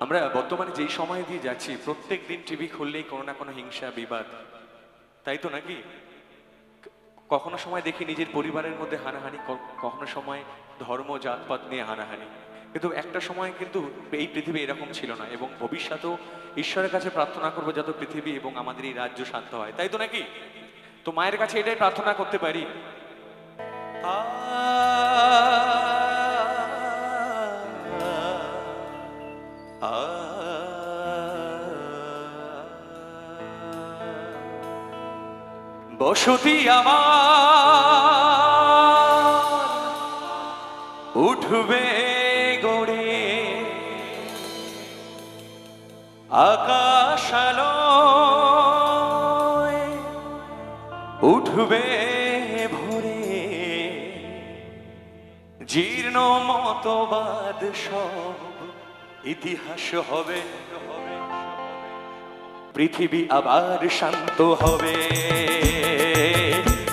আমরা বর্তমানে যেই সময় দিয়ে যাচ্ছি, প্রত্যেক দিন টিভি খুললেই কোনো না কোনো হিংসা, বিবাদ। তাই তো নাকি? কখনো সময় দেখি নিজের পরিবারের মধ্যে হানাহানি কখনো সময় ধর্ম, জাতপাত নিয়ে হানাহানি। কিন্তু একটা সময় কিন্তু এই পৃথিবী এরকম ছিল না এবং ভবিষ্যতেও ঈশ্বরের কাছে প্রার্থনা করব যাতে পৃথিবী এবং আমাদের এই রাজ্য শান্ত হয়। তাই তো নাকি? তো মায়ের কাছে এটাই প্রার্থনা করতে পারি। বসতি আমার উঠবে গড়ে। আকাশ উঠবে ভোরে। জীর্ণ মতবাদ সব ইতিহাস হবে, পৃথিবী আবার শান্ত হবে,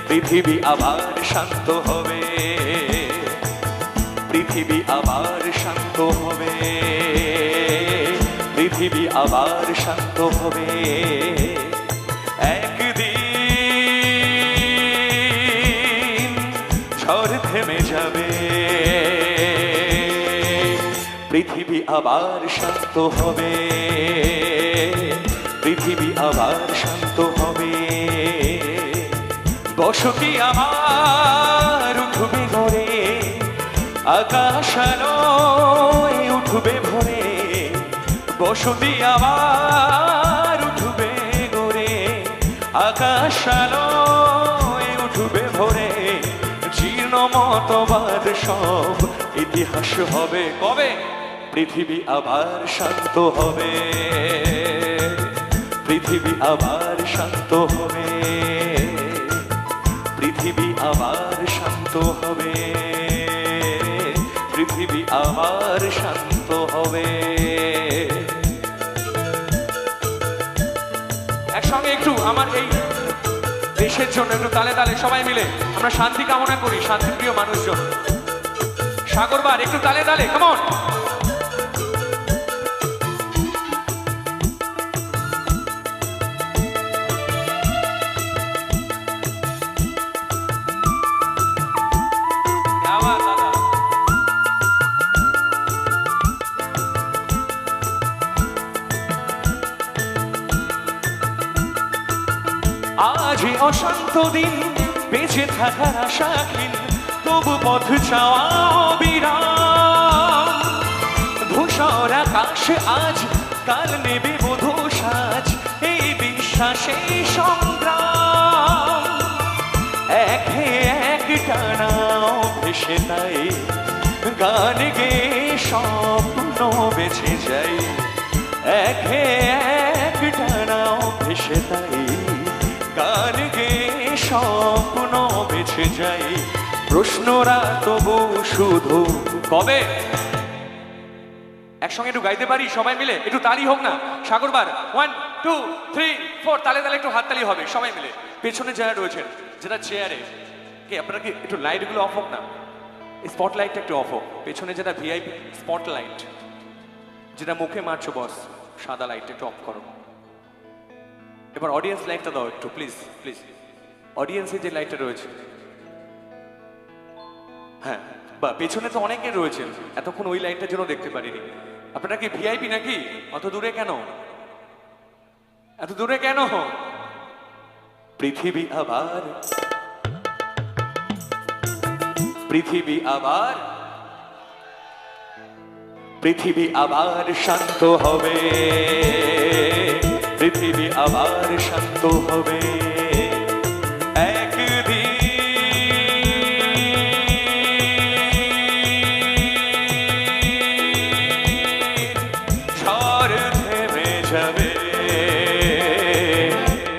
পৃথিবী আবার শান্ত হবে, পৃথিবী আবার শান্ত হবে, পৃথিবী আবার শান্ত হবে। একদিন ঝড় থেমে যাবে। পৃথিবী আবার শান্ত হবে। পৃথিবী আবার শান্ত হবে। বসতি আমার উঠবে গড়ে আকাশ উঠবে ভরে। বসতি আমার উঠবে গড়ে আকাশ উঠবে ভরে। জীর্ণ মতবাদ সব ইতিহাস হবে কবে? পৃথিবী আবার শান্ত হবে। পৃথিবী আবার শান্ত হবে। পৃথিবী আবার শান্ত হবে। পৃথিবী আবার শান্ত হবে। একসঙ্গে একটু আমার এই দেশের জন্য একটু তালে তালে সবাই মিলে আমরা শান্তি কামনা করি, শান্তিপ্রিয় মানুষজন। সাগরবার, একটু তালে তালে কেমন আজই অশান্ত দিন, বেঁচে থাকার আশাহীন তবু পথ চাওয়া বিরাম ধূসর আকাশ আজ, কাল নেবে বধূ সাজ, এই বিশ্বাসে সংগ্রাম। একে এক টানাও ভেসে তাই, গান গে স্বপ্ন বেছে যাই। একে এক টানাও ভেসে তাই গান গে স্বপ্ন বেছে যাই? প্রশ্নরা তবু শুধু কবে? একসঙ্গে একটু গাইতে পারি সবাই মিলে? একটু তালি হোক না? সাগরবার ওয়ান টু থ্রি ফোর তালে তালে একটু হাততালি হবে সবাই মিলে। পেছনে যারা রয়েছেন যেটা চেয়ারে কে, আপনারা কি একটু লাইটগুলো অফ হোক না? স্পট লাইটটা একটু অফ হোক। পেছনে যেটা ভিআইপি স্পট লাইট যেটা মুখে মারছো বস সাদা লাইট একটু অফ করো। এবার অডিয়েন্স লাইটটা দাও একটু প্লিজ প্লিজ অডিয়েন্সের যে লাইটটা রয়েছে। হ্যাঁ বা পেছনে তো অনেকে রয়েছেন, এতক্ষণ ওই লাইনটার জন্য দেখতে পারিনি। আপনারা কি ভিআইপি নাকি? অত দূরে কেন? এত দূরে কেন? পৃথিবী আবার। পৃথিবী আবার। পৃথিবী আবার শান্ত হবে। পৃথিবী আবার শান্ত হবে।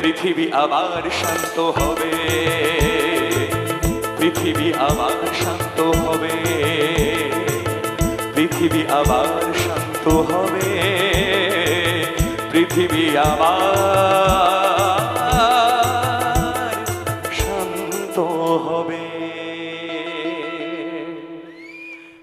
পৃথিবী আবার শান্ত হবে। পৃথিবী আবার শান্ত হবে। পৃথিবী আবার শান্ত হবে। आवाज़।